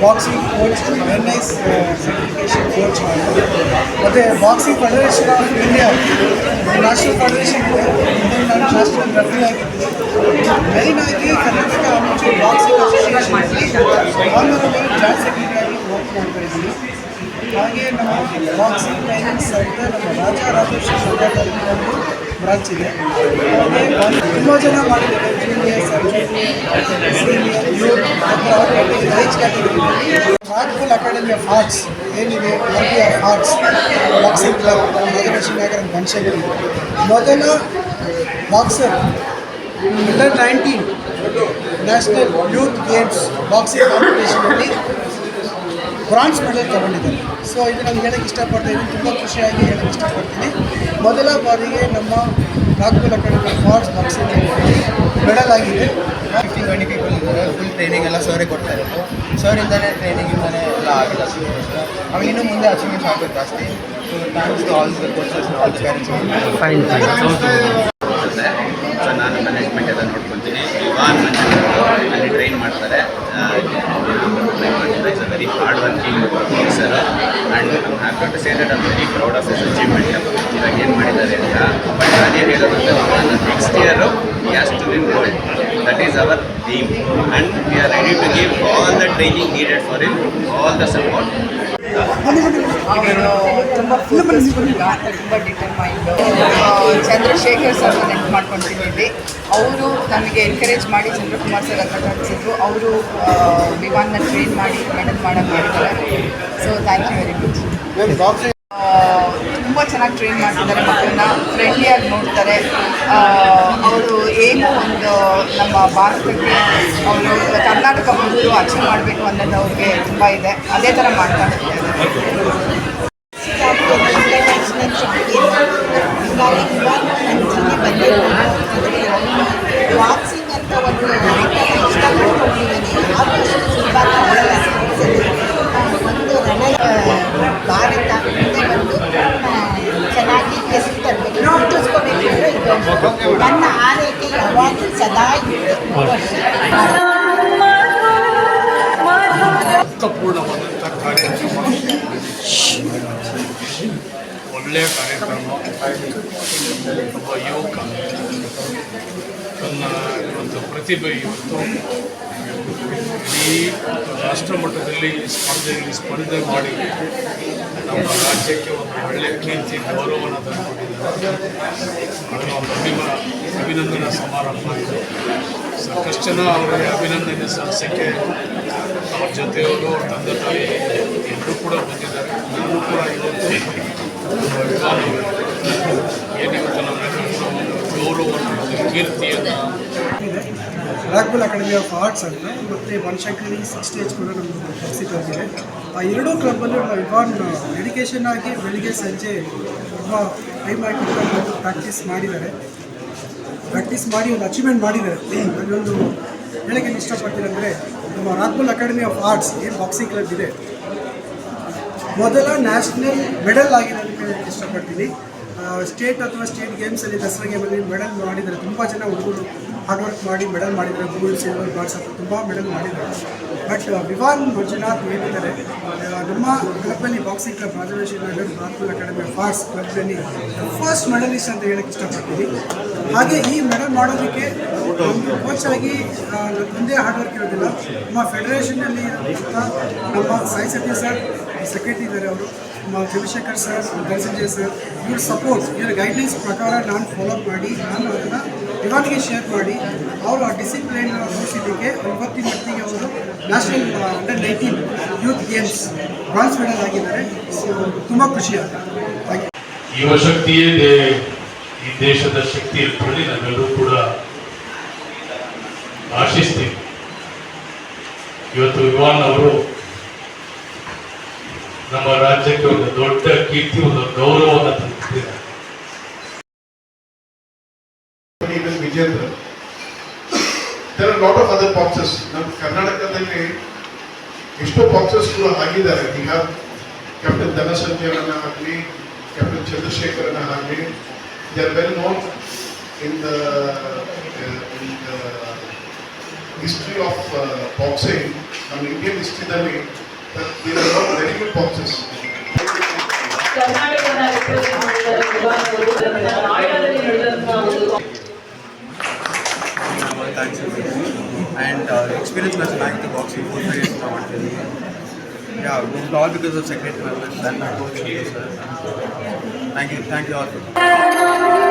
Boxing coach N I S certification coach ಮಾಡಿದ್ರು ಮತ್ತು boxing federation of India national federation ಇದೆ ಇದರಲ್ಲಿ ನಾನು ನ್ಯಾಷನಲ್ ರೆಫ್ರಿ ಆಗಿದ್ದೀನಿ ಮೈನ್ ಆಗಿ ಕರ್ನಾಟಕ ಅಮೇಚೂರ್ ಬಾಕ್ಸಿಂಗ್ ಅಸೋಸಿಯೇಷನಲ್ಲಿ ಆನರಬಲ್ ಜಾಯಿಂಟ್ ಸೆಕ್ರೆಟರಿ ಆಗಿ ವರ್ಕ್ ಮಾಡ್ತಾ ಇದ್ದೀನಿ ಹಾಗೆ ನಮ್ಮ ಬಾಕ್ಸಿಂಗ್ ಟ್ರೈನಿಂಗ್ ಸೆಂಟರ್ ನಮ್ಮ ರಾಜ ರಾಜೇಶ್ವರ ಸಂಘಟನೆ ಬ್ರಾಂಚ್ ಇದೆ ಹಾಗೆ ತುಂಬ ಜನ ಮಾಡಿದ್ದಾರೆ junior sir senior youth age category ರಾಜ್ಫುಲ್ academy of arts ಏನಿದೆ ಆರ್ಟಿ ಆಫ್ ಆರ್ಟ್ಸ್ ಬಾಕ್ಸಿಂಗ್ ಕ್ಲಬ್ ನಾಗರೇಶನ್ ನಗರ ಬನಶಂಕರಿ ಮೊದಲ boxer under nineteen national youth games boxing ಕಾಂಪಿಟೇಷನಲ್ಲಿ bronze medal ತಗೊಂಡಿದ್ದಾರೆ ಸೊ ಇದು ನಾನು ಹೇಳಕ್ಕೆ ಇಷ್ಟಪಡ್ತೀನಿ ಇದ್ದೀನಿ ತುಂಬ ಖುಷಿಯಾಗಿ ಹೇಳಕ್ಕೆ ಇಷ್ಟಪಡ್ತೀನಿ ಮೊದಲ ಬಾರಿಗೆ ನಮ್ಮ Nagpur academy for boxing medal ಆಗಿದೆ ಫಿಫ್ಟಿ ಟ್ವೆಂಟಿ ಪೀಪಲ್ ಇದ್ದಾರೆ ಫುಲ್ ಟ್ರೈನಿಂಗ್ ಎಲ್ಲ ಸರೇ ಕೊಡ್ತಾ ಇರೋದು ಸರ್ ಇಂದಾನೆ ಟ್ರೈನಿಂಗ್ ಇಂದಲೇ ಎಲ್ಲ ಆಗಿಲ್ಲ ಆಮೇಲೆ ಇನ್ನೂ ಮುಂದೆ ಅಚೀವ್ಮೆಂಟ್ಸ್ ಆಗಬೇಕು ಜಾಸ್ತಿ so thanks to all the coaches all the parents fine ನಾನು ಮ್ಯಾನೇಜ್ಮೆಂಟ್ ಎಲ್ಲ ನೋಡ್ಕೊತೀನಿ ಅಲ್ಲಿ ಟ್ರೈನ್ ಮಾಡ್ತಾರೆ it's a very hard working officer and I'm happy to say that I'm very proud of is achievement ಇವಾಗ ಏನು ಮಾಡಿದ್ದಾರೆ ಅಂತ ಬಟ್ ಅದೇ ಹೇಳೋದಂದ್ರೆ next year has to win gold that is and we are ready to give all the training needed for him, all the support. The support ಅವರು ತುಂಬ ಫೋಕಸ್ಫುಲ್ ತುಂಬ ಡಿಟರ್ಮೈಂಡು Chandrashekhar sir ನೆನ್ಪು ಮಾಡ್ಕೊಂಡಿದ್ದೀವಿ ಅವರು ನಮಗೆ ಎನ್ಕರೇಜ್ ಮಾಡಿ ಚಂದ್ರಕುಮಾರ್ ಸರ್ ಅಂತ ಕಳಿಸಿದ್ರು. ಅವರು ವಿಮಾನ ಟ್ರೈನ್ ಮಾಡಿ ಮೆಡಲ್ ಮಾಡೋಕ್ಕೆ ಮಾಡಿದ್ದಾರೆ. So thank you very much ತುಂಬ ಚೆನ್ನಾಗಿ ಟ್ರೈನ್ ಮಾಡ್ತಿದ್ದಾರೆ, ಮಕ್ಕಳನ್ನ ಫ್ರೆಂಡ್ಲಿಯಾಗಿ ನೋಡ್ತಾರೆ. ಅವರು ಏನು ಒಂದು ನಮ್ಮ ಭಾರತಕ್ಕೆ ಅವರು ಕರ್ನಾಟಕ ಮೊದಲು ಅಚೀವ್ ಮಾಡಬೇಕು ಅನ್ನೋದು ಅವ್ರಿಗೆ ತುಂಬ ಇದೆ. ಅದೇ ಥರ ಮಾಡ್ತಾ ಹೋಗ್ತಾರೆ ಒಳ್ಳೆಯ ಕಾರ್ಯಕ್ರಮ ಒಬ್ಬ ಯುವಕ ತನ್ನ ಒಂದು ಪ್ರತಿಭೆ ಇವತ್ತು ಇಡೀ ರಾಷ್ಟ್ರ ಮಟ್ಟದಲ್ಲಿ ಸ್ಪರ್ಧೆಯಲ್ಲಿ ಸ್ಪರ್ಧೆ ಮಾಡಿ ನಮ್ಮ ರಾಜ್ಯಕ್ಕೆ ಒಂದು ಒಳ್ಳೆಯ ಕೀರ್ತಿ ಗೌರವವನ್ನು ತಂದುಕೊಟ್ಟಿದ್ದಾರೆ ಅದನ್ನು ಒಂದು ಅಭಿಮ ಅಭಿನಂದನಾ ಸಮಾರಂಭ ಇದೆ ಸಾಕಷ್ಟು ಜನ ಅವರಿಗೆ ಅಭಿನಂದನೆ ಸಲ್ಲಿಸೋಕ್ಕೆ ಅವ್ರ ಜೊತೆಯವರು ಅವ್ರ ತಂದೆ ತಾಯಿ ಎಲ್ಲರೂ ಕೂಡ ಬಂದಿದ್ದಾರೆ ನಾನು ಕೂಡ ಇವತ್ತು ನಮ್ಮ ವಿಧಾನ ಏನಿವತ್ತು ನಮಗೆ ಒಂದು ಗೌರವವನ್ನು ಒಂದು ಕೀರ್ತಿಯನ್ನು ಇದೆ ರಾಗ್ಬಲ್ ಅಕಾಡೆಮಿ ಆಫ್ ಆರ್ಟ್ಸ್ ಅಂತ, ಮತ್ತು ಬನಶಂಕರಿ ಸ್ಟೇಜ್ ಕೂಡ ನಮ್ಮದು ಇದೆ ಆ ಎರಡೂ ಕ್ಲಬ್ಬಲ್ಲೂ ನಾವು ಇವಾನ್ ಡೆಡಿಕೇಶನ್ ಆಗಿ ಬೆಳಿಗ್ಗೆ ಸಂಜೆ ತುಂಬ ಟೈಮ್ ಆಗಿ ಪ್ರಾಕ್ಟೀಸ್ ಮಾಡಿದ್ದಾರೆ. ಪ್ರಾಕ್ಟೀಸ್ ಮಾಡಿ ಒಂದು ಅಚೀವ್ಮೆಂಟ್ ಮಾಡಿದ್ದಾರೆ. ಅದೊಂದು ಹೇಳಕ್ಕೆ ಇಷ್ಟಪಡ್ತೀರಂದರೆ ನಮ್ಮ ರಾಗ್ಬಲ್ ಅಕಾಡೆಮಿ ಆಫ್ ಆರ್ಟ್ಸ್ ಏನು ಬಾಕ್ಸಿಂಗ್ ಕ್ಲಬ್ ಇದೆ. ಮೊದಲ ನ್ಯಾಷನಲ್ ಮೆಡಲ್ ಆಗಿರೋದಕ್ಕೆ ಇಷ್ಟಪಡ್ತೀನಿ. ಸ್ಟೇಟ್ ಅಥವಾ ಸ್ಟೇಟ್ ಗೇಮ್ಸಲ್ಲಿ ದಸರಾ ಗೇಮಲ್ಲಿ ಮೆಡಲ್ ಮಾಡಿದ್ದಾರೆ. ತುಂಬ ಜನ ಹುಡುಗರು ಹಾರ್ಡ್ ವರ್ಕ್ ಮಾಡಿ ಮೆಡಲ್ ಮಾಡಿದರೆ ಗೋಲ್ಡ್ ಸಿಲ್ವರ್ ಬಾರ್ಸ್ ಅಂತ ತುಂಬ ಮೆಡಲ್ ಮಾಡಿದ್ದಾರೆ. ಬಟ್ ವಿವಾನ್ ಮಂಜುನಾಥ್ ಏನಿದ್ದಾರೆ ನಮ್ಮ ಕ್ಲಬ್ಬಲ್ಲಿ ಬಾಕ್ಸಿಂಗ್ ಕ್ಲಬ್ ರಾಜವೇಶ್ವರ ನಗರ್ ಭಾರತೀಯ ಅಕಾಡೆಮಿ ಆಫ್ ಆರ್ಟ್ಸ್ ಕ್ಲಬ್ನಲ್ಲಿ ಫಸ್ಟ್ ಮೆಡಲಿಸ್ಟ್ ಅಂತ ಹೇಳಕ್ಕೆ ಇಷ್ಟಪಡ್ತೀನಿ. ಹಾಗೆ ಈ ಮೆಡಲ್ ಮಾಡೋದಕ್ಕೆ ಒಂದು ಕೋಚ್ ಆಗಿ ಒಂದೇ ಹಾರ್ಡ್ ವರ್ಕ್ ಇರೋದಿಲ್ಲ. ನಮ್ಮ ಫೆಡರೇಷನ್ನಲ್ಲಿ ನಮ್ಮ ಸಾಯಿ ಸತ್ಯ ಸರ್ ಸೆಕ್ರೆಟರಿ ಇದ್ದಾರೆ ಅವರು. ಚಂದ್ರಶೇಖರ್ ಸರ್, ಧನಸಂಜಯ್ ಸರ್, ಇವ್ರ ಸಪೋರ್ಟ್ ಇವರ ಗೈಡ್ಲೈನ್ಸ್ ಪ್ರಕಾರ ನಾನು ಫಾಲೋ ಮಾಡಿ, ನಾನು ಅದನ್ನು ಇವಾಗಲೇ ಶೇರ್ ಮಾಡಿ, ಅವರು ಆ ಡಿಸಿಪ್ಲೈನ್ ತೋರಿಸಿದ್ದಕ್ಕೆ ಒಂಬತ್ತಿನ ಮಟ್ಟಿಗೆ ಅವರು national under nineteen youth games bronze medal ಆಗಿದ್ದಾರೆ ಸೊ ತುಂಬ ಖುಷಿ ಆಗುತ್ತೆ ಥ್ಯಾಂಕ್ ಯು ಯುವಶಕ್ತಿಯೇ ದೇ- ಈ ದೇಶದ ಶಕ್ತಿ ಅಂತ ಹೇಳಿ ಕೂಡ ಆಶಿಸ್ತೀವಿ. ಇವತ್ತು ವಿವಾನ್ ಅವರು ರಾಜ್ಯಕ್ಕೆ ಒಂದು ದೊಡ್ಡ ಕೀರ್ತಿ ಒಂದು ಗೌರವವನ್ನು ತಂದಿದ್ದಾರೆ even Vijendra there are lot of other boxes ನಮ್ಮ ಕರ್ನಾಟಕದಲ್ಲಿ ಎಷ್ಟೋ ಬಾಕ್ಸಸ್ಗಳು ಆಗಿದ್ದಾರೆ ಈಗ ಕ್ಯಾಪ್ಟನ್ ಧನಸಂಜಯರನ್ನ ಆಗಲಿ ಕ್ಯಾಪ್ಟನ್ ಚಂದ್ರಶೇಖರನ್ನ ಆಗಲಿ they are well known in the in the history of boxing ನಮ್ಮ ಇಂಡಿಯನ್ ಹಿಸ್ಟ್ರಿದಲ್ಲಿ ವೆರಿ ಗುಡ್ ಬಾಕ್ಸಸ್ ಕರ್ನಾಟಕದ ವಿಭಾಗಗಳು ನಾಯಕರಲ್ಲಿ ನಡೆದಂತಹ ಒಂದು thanks and experience plus bank the boxing four five years ಮಾಡ್ತೀನಿ yeah all because of secretary members and my coach sir thank you thank you all